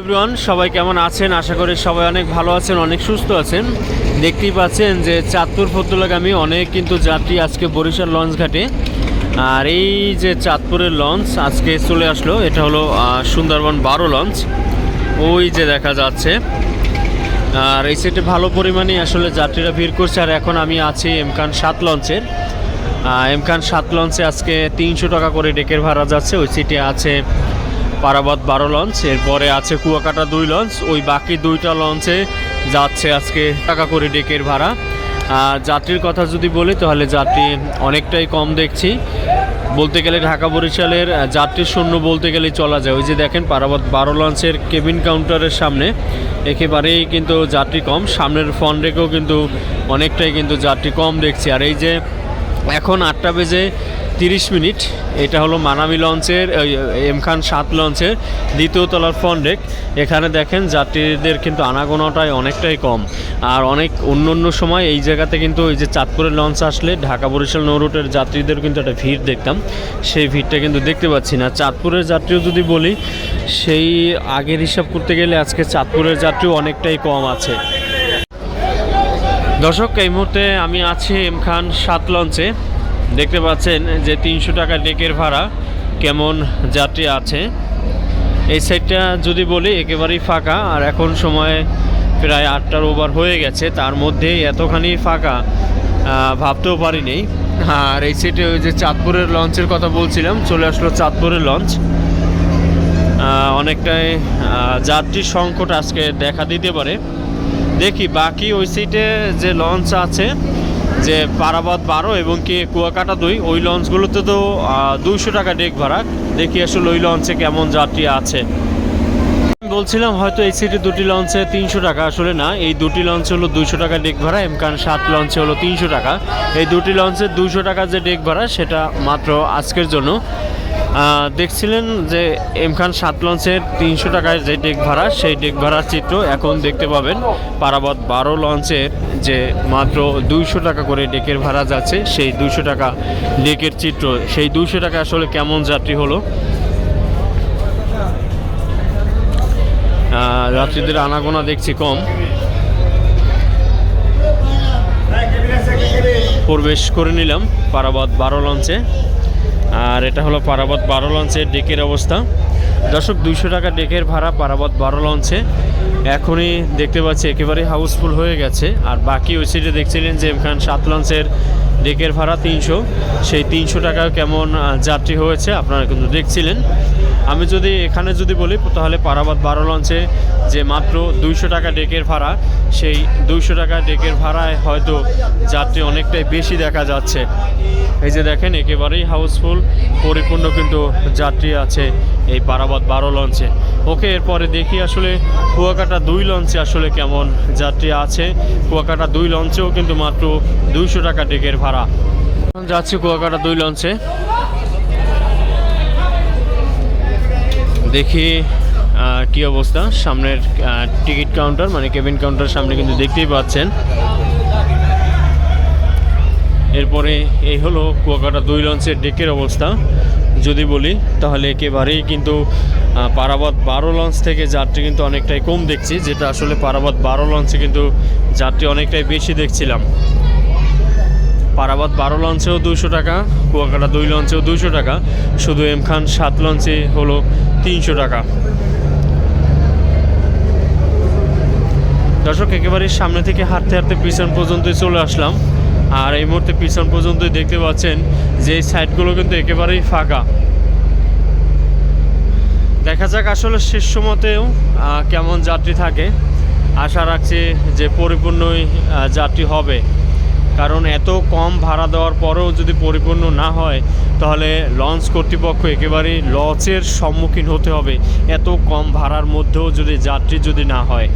Everyone সবাই কেমন আছেন? আশা করি সবাই অনেক ভালো আছেন, অনেক সুস্থ আছেন। দেখতেই পাচ্ছেন যে চাঁদপুর ফতুল্লাগামী অনেক কিন্তু যাত্রী আজকে বরিশাল লঞ্চ ঘাটে। আর এই যে চাঁদপুরের লঞ্চ আজকে চলে আসলো, এটা হলো সুন্দরবন বারো লঞ্চ। ওই যে দেখা যাচ্ছে। আর এই সাইডে ভালো পরিমাণে আসলে যাত্রীরা ভিড় করছে, আর এখন আমি আছি এমকান সাত লঞ্চের। এমকান সাত লঞ্চে আজকে তিনশো টাকা করে ডেকের ভাড়া যাচ্ছে, ওই সিটে আছে পারাবত বারো লঞ্চ, এরপরে আছে কুয়াকাটা দুই লঞ্চ, ওই বাকি দুইটা লঞ্চে যাচ্ছে আজকে টাকা করে ডেকের ভাড়া। যাত্রীর কথা যদি বলি, তাহলে যাত্রী অনেকটাই কম দেখছি। বলতে গেলে ঢাকা বরিশালের যাত্রী শূন্য বলতে গেলে চলা যায়। ওই যে দেখেন, পারাবত বারো লঞ্চের কেবিন কাউন্টারের সামনে, একেবারেই কিন্তু যাত্রী কম। সামনের ফন রেখেও কিন্তু অনেকটাই কিন্তু যাত্রী কম দেখছি। আর এই যে এখন আটটা বেজে তিরিশ মিনিট। এটা হলো মানামি লঞ্চের এম খান সাত লঞ্চের দ্বিতীয় তলার ফন ডেক এখানে দেখেন যাত্রীদের কিন্তু আনাগোনাটাই অনেকটাই কম। আর অনেক অন্য অন্য সময় এই জায়গাতে কিন্তু ওই যে চাঁদপুরের লঞ্চ আসলে ঢাকা বরিশাল নৌ রুটের যাত্রীদের কিন্তু একটা ভিড় দেখতাম। সেই ভিড়টা কিন্তু দেখতে পাচ্ছি না। চাঁদপুরের যাত্রীও যদি বলি, সেই আগের হিসাব করতে গেলে আজকে চাঁদপুরের যাত্রীও অনেকটাই কম আছে। দর্শক, এই মুহূর্তে আমি আছি এম খান সাত লঞ্চে। দেখতে পাচ্ছেন যে তিনশো টাকা ডেকের ভাড়া কেমন যাত্রী আছে। এই সাইডটা যদি বলি একেবারেই ফাঁকা আর এখন সময়ে প্রায় আটটার ওভার হয়ে গেছে তার মধ্যে এতখানি ফাঁকা ভাবতেও পারিনি। আর এই সাইডে ওই যে চাঁদপুরের লঞ্চের কথা বলছিলাম চলে আসলো চাঁদপুরের লঞ্চ। অনেকটাই আহ, যাত্রী সংকট আজকে দেখা দিতে পারে। দেখি বাকি ওই সিটে যে লঞ্চ আছে যে পারাবাদ বারো এবং কি কুয়াকাটা দুই, ওই লঞ্চগুলোতে তো দুইশো টাকা ডেক ভাড়া। দেখি আসলে ওই লঞ্চে কেমন যাত্রী আছে। বলছিলাম হয়তো এই সিটি দুটি লঞ্চে তিনশো টাকা, আসলে না, এই দুটি লঞ্চ হলো দুইশো টাকা ডেক ভাড়া, এমকান সাত লঞ্চে হলো তিনশো টাকা। এই দুটি লঞ্চে দুইশো টাকা যে ডেক ভাড়া, সেটা মাত্র আজকের জন্য। দেখছিলেন যে এম খান সাত লঞ্চের তিনশো টাকায় যে ডেক ভাড়া, সেই ডেক ভাড়ার চিত্র এখন দেখতে পাবেন। পারাবত বারো লঞ্চের যে মাত্র দুইশো টাকা করে ডেকের ভাড়া যাচ্ছে, সেই দুইশো টাকা ডেকের চিত্র। সেই দুইশো টাকা আসলে কেমন যাত্রী হলো? যাত্রীদের আনাগোনা দেখছি কম। প্রবেশ করে নিলাম পারাবত বারো লঞ্চে। আর এটা হলো পারাবত বারো লঞ্চের ডেকের অবস্থা। দর্শক, দুইশো টাকা ডেকের ভাড়া পারাবত বারো লঞ্চে। এখনই দেখতে পাচ্ছি একেবারে হাউসফুল হয়ে গেছে। আর বাকি ওই সিটে দেখছিলেন যে এখান সাত লঞ্চের ডেকের ভাড়া তিনশো। সেই তিনশো টাকা কেমন যাত্রী হয়েছে আপনারা কিন্তু দেখছিলেন। আমি যদি এখানে যদি বলি, তাহলে পারাবাদ বারো লঞ্চে যে মাত্র দুইশো টাকা ডেকের ভাড়া, সেই দুইশো টাকা ডেকের ভাড়ায় হয়তো যাত্রী অনেকটাই বেশি দেখা যাচ্ছে। এই যে দেখেন, একেবারেই হাউসফুল, পরিপূর্ণ কিন্তু যাত্রী আছে এই পারাবাদ বারো লঞ্চে। ওকে, এরপরে দেখি আসলে কুয়াকাটা দুই লঞ্চে আসলে কেমন যাত্রী আছে। কুয়াকাটা দুই লঞ্চেও কিন্তু মাত্র দুইশো টাকা ডেকের ভাড়া। যাচ্ছি কুয়াকাটা দুই লঞ্চে। দেখি কি অবস্থা? সামনের টিকিট কাউন্টার মানে কেবিন কাউন্টার সামনে কিন্তু দেখতেই পাচ্ছেন। এরপরে এই হলো কুয়াকাটা দুই লঞ্চের ডেকের অবস্থা। যদি বলি, তাহলে একেবারেই কিন্তু পারাবাদ বারো লঞ্চ থেকে যাত্রী কিন্তু অনেকটাই কম দেখছি, যেটা আসলে পারাবাদ বারো লঞ্চে কিন্তু যাত্রী অনেকটাই বেশি দেখছিলাম। পারাবাদ বারো লঞ্চেও দুশো টাকা, কুয়াকাটা দুই লঞ্চেও দুশো টাকা, শুধু এম খান সাত লঞ্চে হলো তিনশো টাকা। দর্শক, একেবারে সামনে থেকে হাঁটতে হাঁটতে পিছন পর্যন্তই চলে আসলাম। আর এই মুহূর্তে পিছন পর্যন্তই দেখতে পাচ্ছেন যে সাইডগুলো কিন্তু একেবারেই ফাঁকা। দেখা যাক আসলে শেষ সময়তেও কেমন যাত্রী থাকে। আশা রাখছি যে পরিপূর্ণই যাত্রী হবে। কারণ এত কম ভাড়া দেওয়ার পরেও যদি পরিপূর্ণ না হয়, তাহলে লঞ্চ কর্তৃপক্ষ একেবারেই লসের সম্মুখীন হতে হবে। এত কম ভাড়ার মধ্যেও যদি যাত্রী যদি না হয়।